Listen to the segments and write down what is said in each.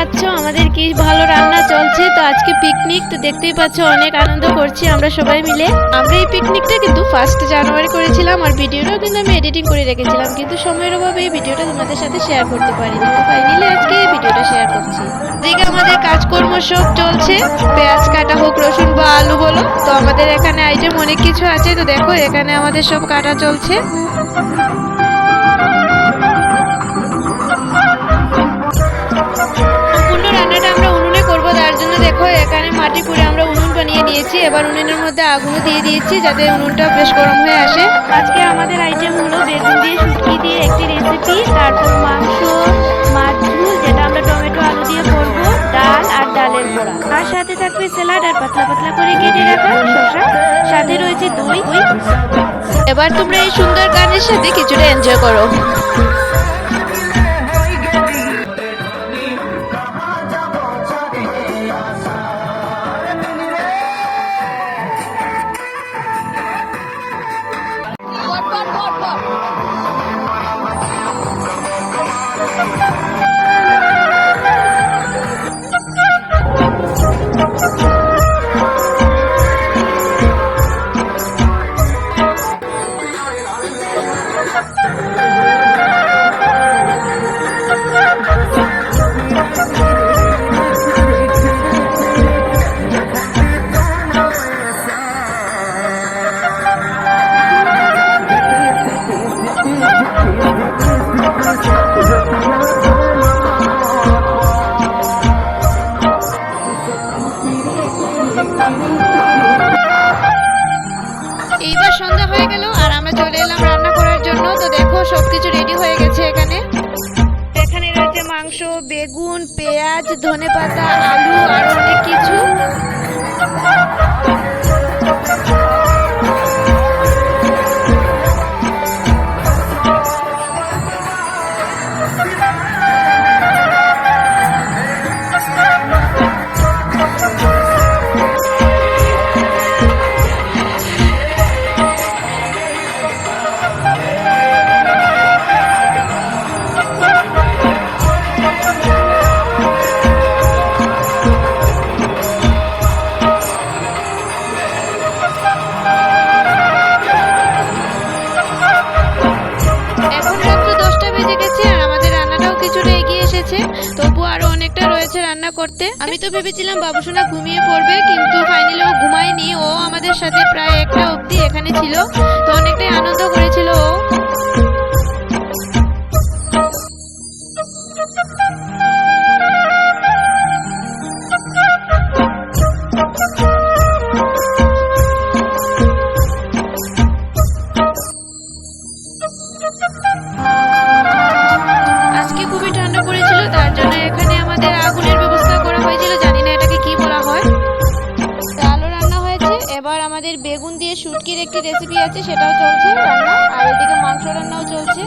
পাচ্ছ? আমাদের কি ভালো রান্না চলছে? তো আজকে পিকনিক তো দেখতেই পাচ্ছ অনেক আনন্দ করছি আমরা সবাই মিলে। আমরা এই পিকনিকটা কিন্তু ফার্স্ট জানুয়ারি করেছিলাম আর ভিডিওটাও কিন্তু আমি এডিটিং করে রেখেছিলাম। কিন্তু সময়ের অভাবে এই ভিডিওটা তোমাদের সাথে শেয়ার করতে পারিনি। তো ফাইনালি আজকে এই ভিডিওটা শেয়ার করছি। এদিকে আমাদের কাজকর্ম সব চলছে। পেঁয়াজ কাটা হোক, রসুন বা আলু বলো। তো আমাদের এখানে আইটেম অনেক কিছু আছে। তো দেখো এখানে আমাদের সব কাটা চলছে। নিয়েছি এবার উনুনের মধ্যে আগুন দিয়ে দিয়েছি যাতে উনুনটা বেশ গরম হয়ে আসে। আজকে আমাদের আইটেম হলো বেগুন দিয়ে শুটকি দিয়ে একটি রেসিপি তারপর মাংস মাছ ঝুল যেটা আমরা টমেটো আলু দিয়ে করব ডাল আর ডালের বড়া। আর সাথে থাকবে স্যালাড আর পাতলা পাতলা করে কেটে রাখা শসা। সাথে রয়েছে দই। এবার তোমরা এই সুন্দর গানের সাথে কিছুটা এনজয় করো। এইবার সন্ধ্যা হয়ে গেল আর আমরা চলে এলাম রান্না করার জন্য। তো দেখো, সবকিছু রেডি হয়ে গেছে এখানে। এখানে রয়েছে মাংস, বেগুন, পেঁয়াজ, ধনেপাতা, আলু, আর অনেক কিছু। রান্না করতে। আমি তো ভেবেছিলাম বাবুসোনা ঘুমিয়ে পড়বে, কিন্তু ফাইনালি ও ঘুমায়নি। ও আমাদের সাথে প্রায় একটা অবধি এখানে ছিল। তো অনেকটাই আনন্দ করেছিল ও। দিয়ে শুটকির একটি রেসিপি আছে, সেটাও চলছে আর এদিকে মাংস রান্নাও চলছে।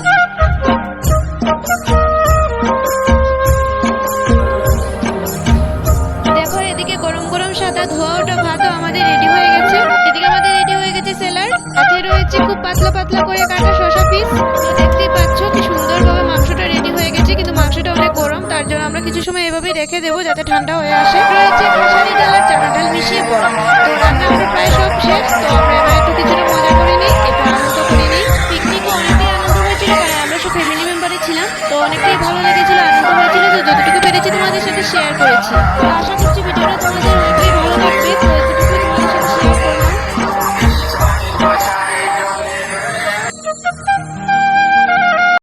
দেখো, এদিকে গরম গরম সাদা ধোয়া ওটা ভাতও আমাদের রেডি হয়ে গেছে। এদিকে আমাদের রেডি হয়ে গেছে সেলার সাথে রয়েছে খুব পাতলা পাতলা করে কাটা শসা পিস তো দেখতেই পাচ্ছ কি সুন্দরভাবে মাংসটা রেডি হয়ে গেছে, কিন্তু মাংসটা অনেক গরম, তার জন্য আমরা কিছু সময় এভাবে রেখে দেবো যাতে ঠান্ডা হয়ে আসে। রয়েছে খাসারি ডাল আর চানা ডাল মিশিয়ে বড়া। তো রান্না আমরা প্রায় সব শেষ, তো শেয়ার করেছি